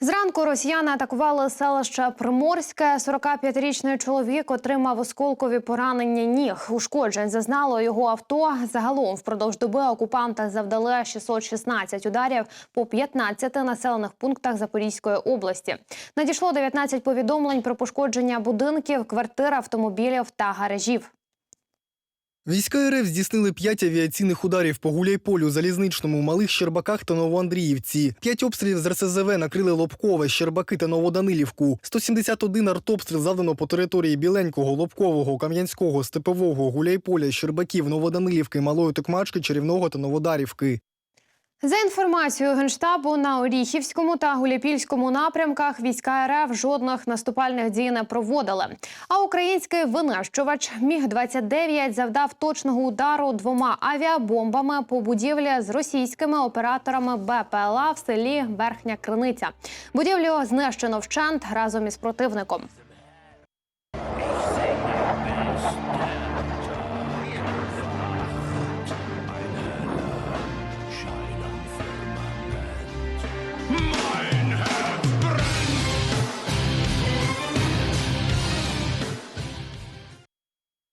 Зранку росіяни атакували селище Приморське. 45-річний чоловік отримав осколкові поранення ніг. Ушкоджень зазнало його авто. Загалом впродовж доби окупанти завдали 616 ударів по 15 населених пунктах Запорізької області. Надійшло 19 повідомлень про пошкодження будинків, квартир, автомобілів та гаражів. Війська РФ здійснили п'ять авіаційних ударів по Гуляйполю, Залізничному, Малих Щербаках та Новоандріївці. П'ять обстрілів з РСЗВ накрили Лобкове, Щербаки та Новоданилівку. 171 артобстріл завдано по території Біленького, Лобкового, Кам'янського, Степового, Гуляйполя, Щербаків, Новоданилівки, Малої Токмачки, Чарівного та Новодарівки. За інформацією генштабу на Оріхівському та Гуляпільському напрямках війська РФ жодних наступальних дій не проводили. А український винищувач Міг 29 завдав точного удару двома авіабомбами по будівлі з російськими операторами БПЛА в селі Верхня Криниця. Будівлю знищено вщент разом із противником.